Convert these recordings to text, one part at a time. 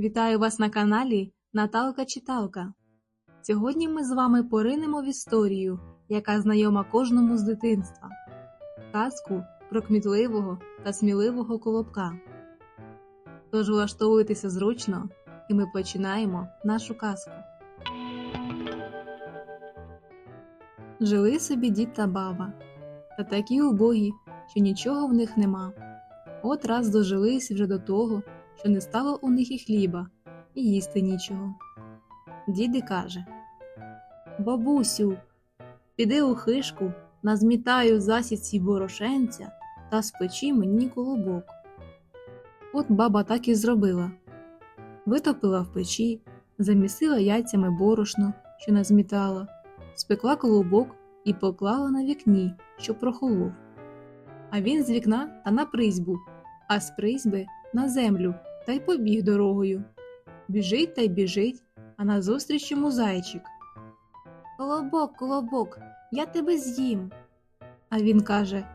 Вітаю вас на каналі Наталка Читалка. Сьогодні ми з вами поринемо в історію, яка знайома кожному з дитинства казку про кмітливого та сміливого колобка. Тож влаштовуйтеся зручно, і ми починаємо нашу казку. Жили собі дід та баба, та такі убогі, що нічого в них нема. От раз дожились вже до того, що не стало у них і хліба, і їсти нічого. Діди каже Бабусю, піди у хишку, назмітаю засідці борошенця та спечи мені колобок. От баба так і зробила. Витопила в печі, замісила яйцями борошно, що назмітала, спекла колобок і поклала на вікні, щоб прохолов. А він з вікна та на призьбу, а з призьби на землю та й побіг дорогою. Біжить та й біжить, а назустріч йому зайчик. Колобок, колобок, я тебе з'їм. А він каже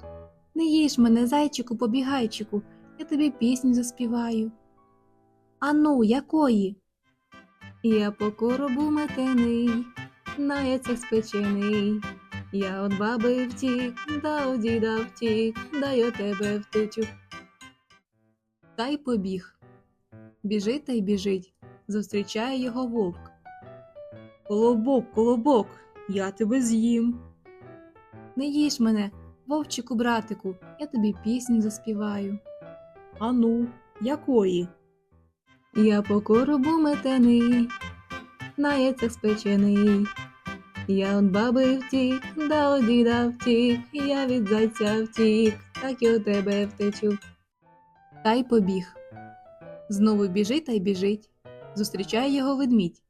Не їж мене, зайчику, побігайчику, я тобі пісню заспіваю. Ану, якої? Я по коробу метений, на яйцях спечений. Я от баби втік, да у діда втік, да й от тебе втечу. Та й побіг. Біжить та й біжить, зустрічає його вовк. Колобок, колобок, я тебе з'їм. Не їж мене, вовчику, братику, я тобі пісню заспіваю. Ану, якої? Я по коробу метений, на яйцях спечений. Я от баби втік, да от діда втік, я від зайця втік, так і у тебе втечу. Та й побіг. Знову біжить та й біжить. Зустрічає його ведмідь.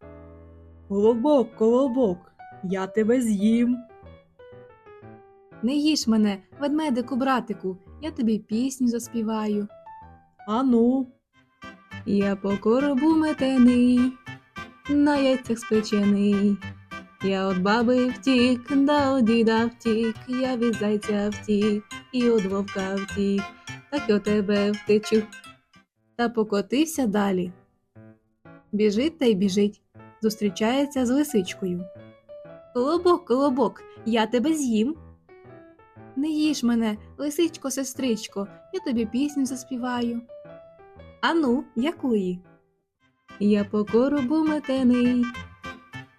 Колобок, колобок, я тебе з'їм. Не їж мене, ведмедику, братику, я тобі пісню заспіваю. Ану. Я по коробу метений, на яйцях спечений. Я от баби втік, да от діда втік, я від зайця втік, і от вовка втік, так і от тебе втечу. Та покотився далі. Біжить та й біжить, зустрічається з лисичкою. Колобок, колобок, я тебе з'їм. Не їж мене, лисичко, сестричко, я тобі пісню заспіваю. Ану, якої? Я по коробу метений,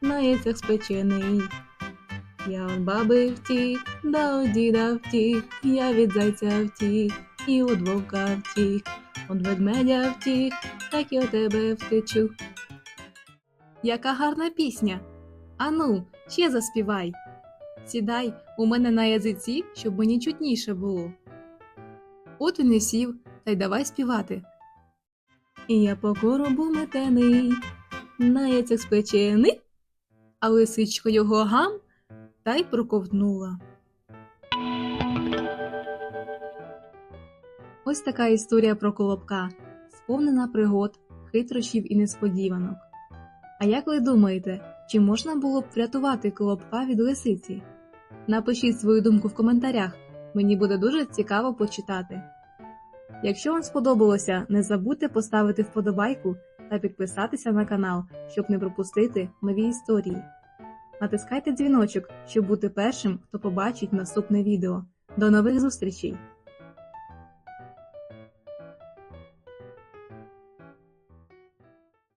на яйцях спечений. Я от баби втік, да от діда втік, я від зайця втік, і от вовка втік, от ведмедя втік, так от тебе втечу. Яка гарна пісня. Ану, ще заспівай. Сідай у мене на язиці, щоб мені чутніше було. От і не сів, та й давай співати. І я по коробу метений, на яйцях спечений, а лисичка його гам та й проковтнула. Ось така історія про колобка, сповнена пригод, хитрощів і несподіванок. А як ви думаєте, чи можна було б врятувати колобка від лисиці? Напишіть свою думку в коментарях, мені буде дуже цікаво почитати. Якщо вам сподобалося, не забудьте поставити вподобайку та підписатися на канал, щоб не пропустити нові історії. Натискайте дзвіночок, щоб бути першим, хто побачить наступне відео. До нових зустрічей!